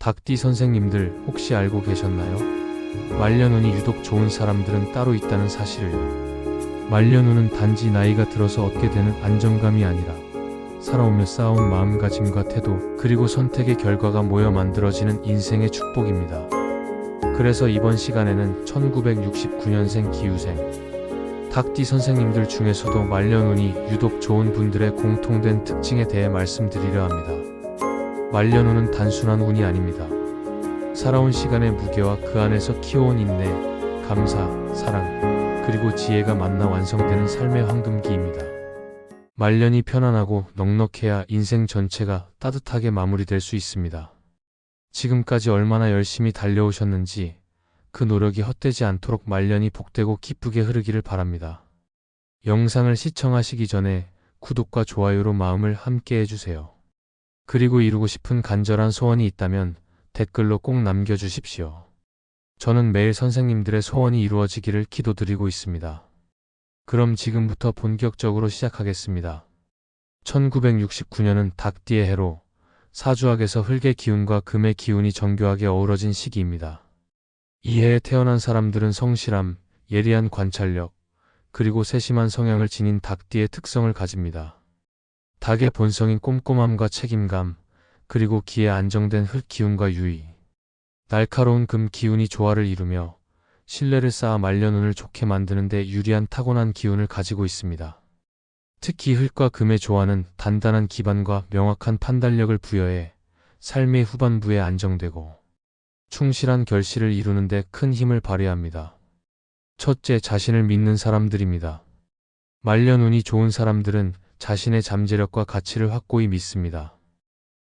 닭띠 선생님들 혹시 알고 계셨나요? 말년운이 유독 좋은 사람들은 따로 있다는 사실을요. 말년운은 단지 나이가 들어서 얻게 되는 안정감이 아니라 살아오며 쌓아온 마음가짐과 태도 그리고 선택의 결과가 모여 만들어지는 인생의 축복입니다. 그래서 이번 시간에는 1969년생 기우생 닭띠 선생님들 중에서도 말년운이 유독 좋은 분들의 공통된 특징에 대해 말씀드리려 합니다. 말년운은 단순한 운이 아닙니다. 살아온 시간의 무게와 그 안에서 키워온 인내, 감사, 사랑, 그리고 지혜가 만나 완성되는 삶의 황금기입니다. 말년이 편안하고 넉넉해야 인생 전체가 따뜻하게 마무리될 수 있습니다. 지금까지 얼마나 열심히 달려오셨는지 그 노력이 헛되지 않도록 말년이 복되고 기쁘게 흐르기를 바랍니다. 영상을 시청하시기 전에 구독과 좋아요로 마음을 함께 해주세요. 그리고 이루고 싶은 간절한 소원이 있다면 댓글로 꼭 남겨주십시오. 저는 매일 선생님들의 소원이 이루어지기를 기도드리고 있습니다. 그럼 지금부터 본격적으로 시작하겠습니다. 1969년은 닭띠의 해로 사주학에서 흙의 기운과 금의 기운이 정교하게 어우러진 시기입니다. 이 해에 태어난 사람들은 성실함, 예리한 관찰력, 그리고 세심한 성향을 지닌 닭띠의 특성을 가집니다. 닭의 본성인 꼼꼼함과 책임감, 그리고 기에 안정된 흙 기운과 유의, 날카로운 금 기운이 조화를 이루며 신뢰를 쌓아 말년운을 좋게 만드는 데 유리한 타고난 기운을 가지고 있습니다. 특히 흙과 금의 조화는 단단한 기반과 명확한 판단력을 부여해 삶의 후반부에 안정되고 충실한 결실을 이루는 데 큰 힘을 발휘합니다. 첫째, 자신을 믿는 사람들입니다. 말년운이 좋은 사람들은 자신의 잠재력과 가치를 확고히 믿습니다.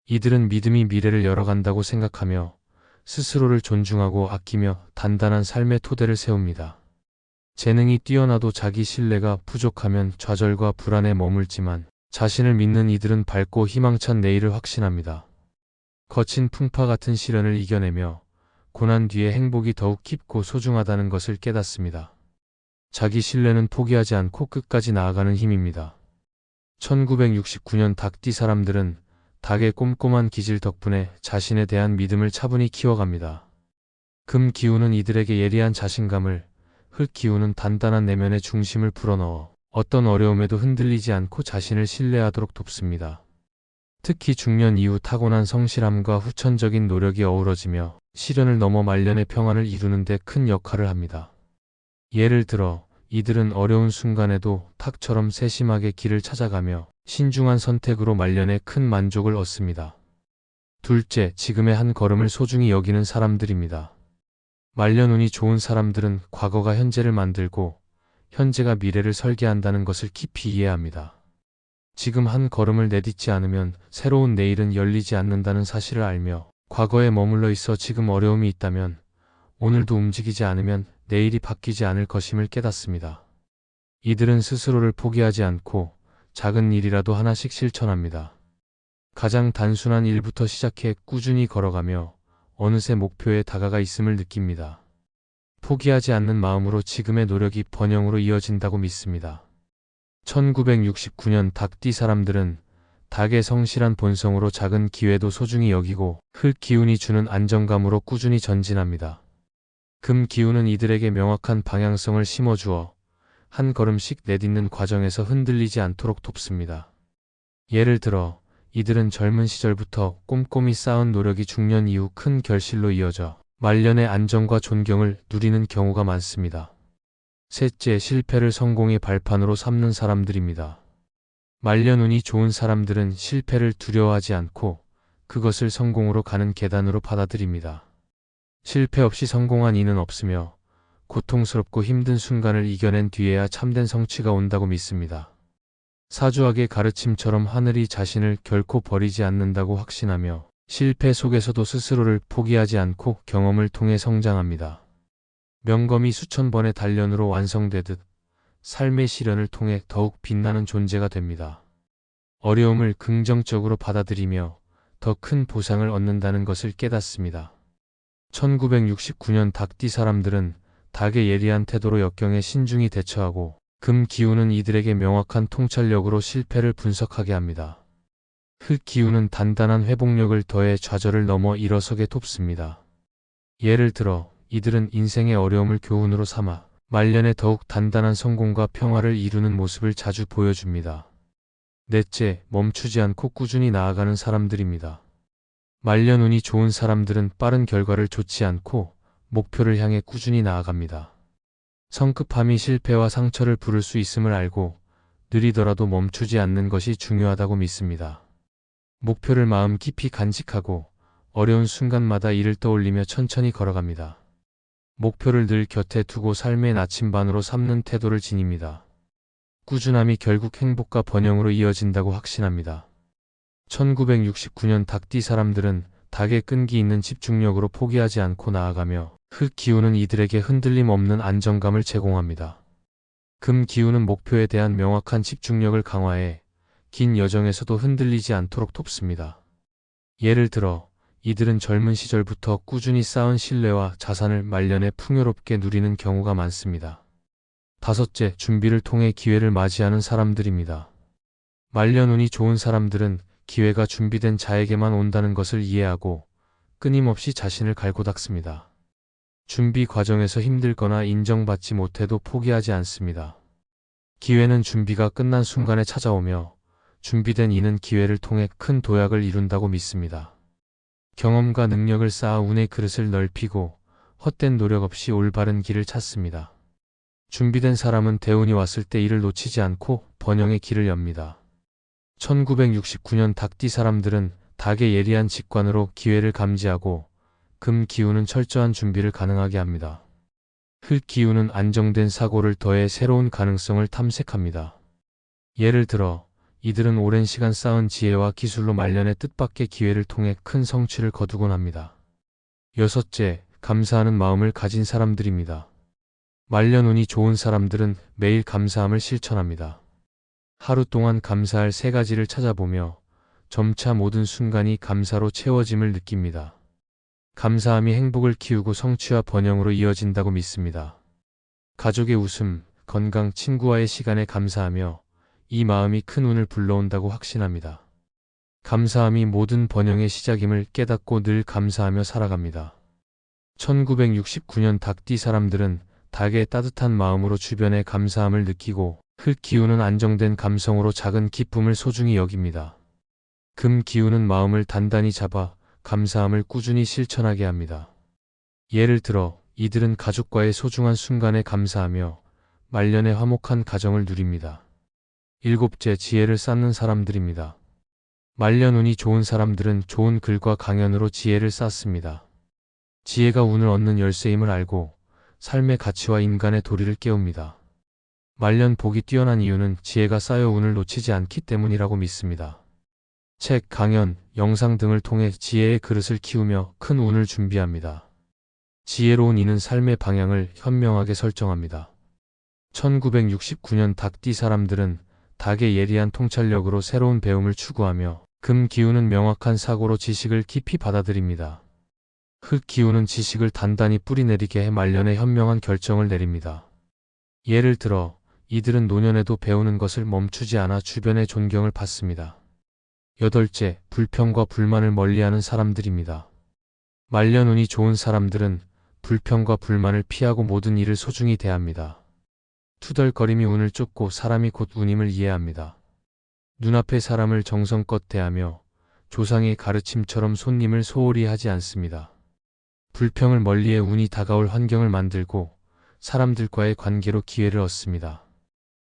이들은 믿음이 미래를 열어간다고 생각하며 스스로를 존중하고 아끼며 단단한 삶의 토대를 세웁니다. 재능이 뛰어나도 자기 신뢰가 부족하면 좌절과 불안에 머물지만 자신을 믿는 이들은 밝고 희망찬 내일을 확신합니다. 거친 풍파 같은 시련을 이겨내며 고난 뒤에 행복이 더욱 깊고 소중하다는 것을 깨닫습니다. 자기 신뢰는 포기하지 않고 끝까지 나아가는 힘입니다. 1969년 닭띠 사람들은 닭의 꼼꼼한 기질 덕분에 자신에 대한 믿음을 차분히 키워갑니다. 금 기운은 이들에게 예리한 자신감을, 흙 기운은 단단한 내면의 중심을 불어넣어 어떤 어려움에도 흔들리지 않고 자신을 신뢰하도록 돕습니다. 특히 중년 이후 타고난 성실함과 후천적인 노력이 어우러지며 시련을 넘어 말년의 평안을 이루는 데 큰 역할을 합니다. 예를 들어 이들은 어려운 순간에도 탁처럼 세심하게 길을 찾아가며 신중한 선택으로 말년에 큰 만족을 얻습니다. 둘째, 지금의 한 걸음을 소중히 여기는 사람들입니다. 말년운이 좋은 사람들은 과거가 현재를 만들고 현재가 미래를 설계한다는 것을 깊이 이해합니다. 지금 한 걸음을 내딛지 않으면 새로운 내일은 열리지 않는다는 사실을 알며 과거에 머물러 있어 지금 어려움이 있다면 오늘도 움직이지 않으면 내일이 바뀌지 않을 것임을 깨닫습니다. 이들은 스스로를 포기하지 않고 작은 일이라도 하나씩 실천합니다. 가장 단순한 일부터 시작해 꾸준히 걸어가며 어느새 목표에 다가가 있음을 느낍니다. 포기하지 않는 마음으로 지금의 노력이 번영으로 이어진다고 믿습니다. 1969년 닭띠 사람들은 닭의 성실한 본성으로 작은 기회도 소중히 여기고 흙 기운이 주는 안정감으로 꾸준히 전진합니다. 금 기운은 이들에게 명확한 방향성을 심어주어 한 걸음씩 내딛는 과정에서 흔들리지 않도록 돕습니다. 예를 들어 이들은 젊은 시절부터 꼼꼼히 쌓은 노력이 중년 이후 큰 결실로 이어져 말년의 안정과 존경을 누리는 경우가 많습니다. 셋째, 실패를 성공의 발판으로 삼는 사람들입니다. 말년 운이 좋은 사람들은 실패를 두려워하지 않고 그것을 성공으로 가는 계단으로 받아들입니다. 실패 없이 성공한 이는 없으며 고통스럽고 힘든 순간을 이겨낸 뒤에야 참된 성취가 온다고 믿습니다. 사주학의 가르침처럼 하늘이 자신을 결코 버리지 않는다고 확신하며 실패 속에서도 스스로를 포기하지 않고 경험을 통해 성장합니다. 명검이 수천 번의 단련으로 완성되듯 삶의 시련을 통해 더욱 빛나는 존재가 됩니다. 어려움을 긍정적으로 받아들이며 더 큰 보상을 얻는다는 것을 깨닫습니다. 1969년 닭띠 사람들은 닭의 예리한 태도로 역경에 신중히 대처하고 금 기운은 이들에게 명확한 통찰력으로 실패를 분석하게 합니다. 흙 기운은 단단한 회복력을 더해 좌절을 넘어 일어서게 돕습니다. 예를 들어 이들은 인생의 어려움을 교훈으로 삼아 말년에 더욱 단단한 성공과 평화를 이루는 모습을 자주 보여줍니다. 넷째, 멈추지 않고 꾸준히 나아가는 사람들입니다. 말년 운이 좋은 사람들은 빠른 결과를 좇지 않고 목표를 향해 꾸준히 나아갑니다. 성급함이 실패와 상처를 부를 수 있음을 알고 느리더라도 멈추지 않는 것이 중요하다고 믿습니다. 목표를 마음 깊이 간직하고 어려운 순간마다 이를 떠올리며 천천히 걸어갑니다. 목표를 늘 곁에 두고 삶의 나침반으로 삼는 태도를 지닙니다. 꾸준함이 결국 행복과 번영으로 이어진다고 확신합니다. 1969년 닭띠 사람들은 닭의 끈기 있는 집중력으로 포기하지 않고 나아가며 흙 기운은 이들에게 흔들림 없는 안정감을 제공합니다. 금 기운은 목표에 대한 명확한 집중력을 강화해 긴 여정에서도 흔들리지 않도록 돕습니다. 예를 들어 이들은 젊은 시절부터 꾸준히 쌓은 신뢰와 자산을 말년에 풍요롭게 누리는 경우가 많습니다. 다섯째, 준비를 통해 기회를 맞이하는 사람들입니다. 말년 운이 좋은 사람들은 기회가 준비된 자에게만 온다는 것을 이해하고 끊임없이 자신을 갈고 닦습니다. 준비 과정에서 힘들거나 인정받지 못해도 포기하지 않습니다. 기회는 준비가 끝난 순간에 찾아오며 준비된 이는 기회를 통해 큰 도약을 이룬다고 믿습니다. 경험과 능력을 쌓아 운의 그릇을 넓히고 헛된 노력 없이 올바른 길을 찾습니다. 준비된 사람은 대운이 왔을 때 이를 놓치지 않고 번영의 길을 엽니다. 1969년 닭띠 사람들은 닭의 예리한 직관으로 기회를 감지하고 금 기운은 철저한 준비를 가능하게 합니다. 흙 기운은 안정된 사고를 더해 새로운 가능성을 탐색합니다. 예를 들어 이들은 오랜 시간 쌓은 지혜와 기술로 말년의 뜻밖의 기회를 통해 큰 성취를 거두곤 합니다. 여섯째, 감사하는 마음을 가진 사람들입니다. 말년 운이 좋은 사람들은 매일 감사함을 실천합니다. 하루 동안 감사할 세 가지를 찾아보며 점차 모든 순간이 감사로 채워짐을 느낍니다. 감사함이 행복을 키우고 성취와 번영으로 이어진다고 믿습니다. 가족의 웃음, 건강, 친구와의 시간에 감사하며 이 마음이 큰 운을 불러온다고 확신합니다. 감사함이 모든 번영의 시작임을 깨닫고 늘 감사하며 살아갑니다. 1969년 닭띠 사람들은 닭의 따뜻한 마음으로 주변의 감사함을 느끼고 흙 기운은 안정된 감성으로 작은 기쁨을 소중히 여깁니다. 금 기운은 마음을 단단히 잡아 감사함을 꾸준히 실천하게 합니다. 예를 들어 이들은 가족과의 소중한 순간에 감사하며 말년의 화목한 가정을 누립니다. 일곱째 지혜를 쌓는 사람들입니다. 말년 운이 좋은 사람들은 좋은 글과 강연으로 지혜를 쌓습니다. 지혜가 운을 얻는 열쇠임을 알고 삶의 가치와 인간의 도리를 깨웁니다. 말년 복이 뛰어난 이유는 지혜가 쌓여 운을 놓치지 않기 때문이라고 믿습니다. 책, 강연, 영상 등을 통해 지혜의 그릇을 키우며 큰 운을 준비합니다. 지혜로운 이는 삶의 방향을 현명하게 설정합니다. 1969년 닭띠 사람들은 닭의 예리한 통찰력으로 새로운 배움을 추구하며 금 기운은 명확한 사고로 지식을 깊이 받아들입니다. 흙 기운은 지식을 단단히 뿌리내리게 해 말년에 현명한 결정을 내립니다. 예를 들어 이들은 노년에도 배우는 것을 멈추지 않아 주변의 존경을 받습니다. 여덟째, 불평과 불만을 멀리하는 사람들입니다. 말년 운이 좋은 사람들은 불평과 불만을 피하고 모든 일을 소중히 대합니다. 투덜거림이 운을 쫓고 사람이 곧 운임을 이해합니다. 눈앞의 사람을 정성껏 대하며 조상의 가르침처럼 손님을 소홀히 하지 않습니다. 불평을 멀리해 운이 다가올 환경을 만들고 사람들과의 관계로 기회를 얻습니다.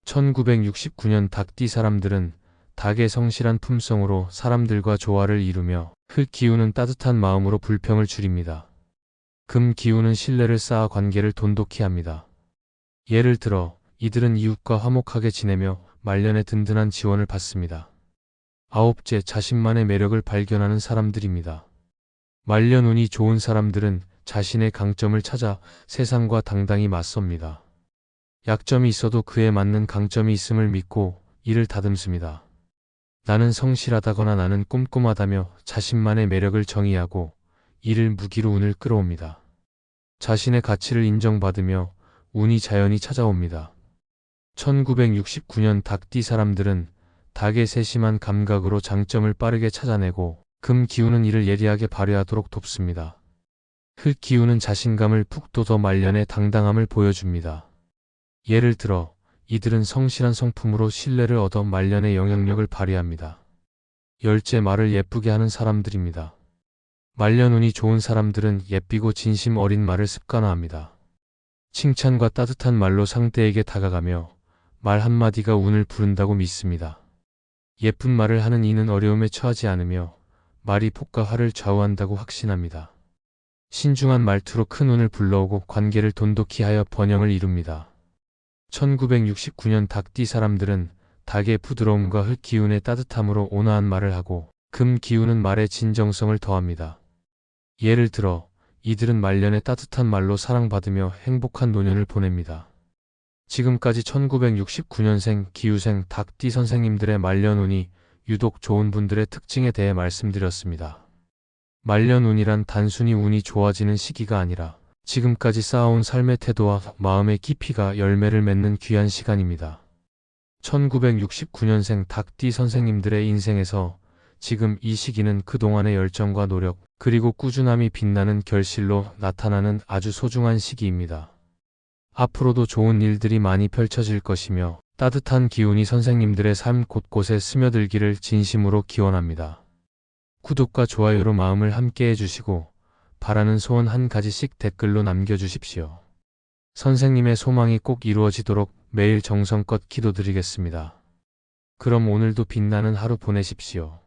1969년 닭띠 사람들은 닭의 성실한 품성으로 사람들과 조화를 이루며 흙 기운은 따뜻한 마음으로 불평을 줄입니다. 금 기운은 신뢰를 쌓아 관계를 돈독히 합니다. 예를 들어 이들은 이웃과 화목하게 지내며 말년에 든든한 지원을 받습니다. 아홉째, 자신만의 매력을 발견하는 사람들입니다. 말년 운이 좋은 사람들은 자신의 강점을 찾아 세상과 당당히 맞섭니다. 약점이 있어도 그에 맞는 강점이 있음을 믿고 이를 다듬습니다. 나는 성실하다거나 나는 꼼꼼하다며 자신만의 매력을 정의하고 이를 무기로 운을 끌어옵니다. 자신의 가치를 인정받으며 운이 자연히 찾아옵니다. 1969년 닭띠 사람들은 닭의 세심한 감각으로 장점을 빠르게 찾아내고 금 기운은 이를 예리하게 발휘하도록 돕습니다. 흙 기운은 자신감을 푹 돋아 말년의 당당함을 보여줍니다. 예를 들어 이들은 성실한 성품으로 신뢰를 얻어 말년의 영향력을 발휘합니다. 열째 말을 예쁘게 하는 사람들입니다. 말년 운이 좋은 사람들은 예삐고 진심 어린 말을 습관화합니다. 칭찬과 따뜻한 말로 상대에게 다가가며 말 한마디가 운을 부른다고 믿습니다. 예쁜 말을 하는 이는 어려움에 처하지 않으며 말이 폭과 화를 좌우한다고 확신합니다. 신중한 말투로 큰 운을 불러오고 관계를 돈독히 하여 번영을 이룹니다. 1969년 닭띠 사람들은 닭의 부드러움과 흙 기운의 따뜻함으로 온화한 말을 하고 금 기운은 말의 진정성을 더합니다. 예를 들어 이들은 말년에 따뜻한 말로 사랑받으며 행복한 노년을 보냅니다. 지금까지 1969년생 기후생 닭띠 선생님들의 말년운이 유독 좋은 분들의 특징에 대해 말씀드렸습니다. 말년운이란 단순히 운이 좋아지는 시기가 아니라 지금까지 쌓아온 삶의 태도와 마음의 깊이가 열매를 맺는 귀한 시간입니다. 1969년생 닭띠 선생님들의 인생에서 지금 이 시기는 그동안의 열정과 노력, 그리고 꾸준함이 빛나는 결실로 나타나는 아주 소중한 시기입니다. 앞으로도 좋은 일들이 많이 펼쳐질 것이며 따뜻한 기운이 선생님들의 삶 곳곳에 스며들기를 진심으로 기원합니다. 구독과 좋아요로 마음을 함께 해주시고 바라는 소원 한 가지씩 댓글로 남겨주십시오. 선생님의 소망이 꼭 이루어지도록 매일 정성껏 기도드리겠습니다. 그럼 오늘도 빛나는 하루 보내십시오.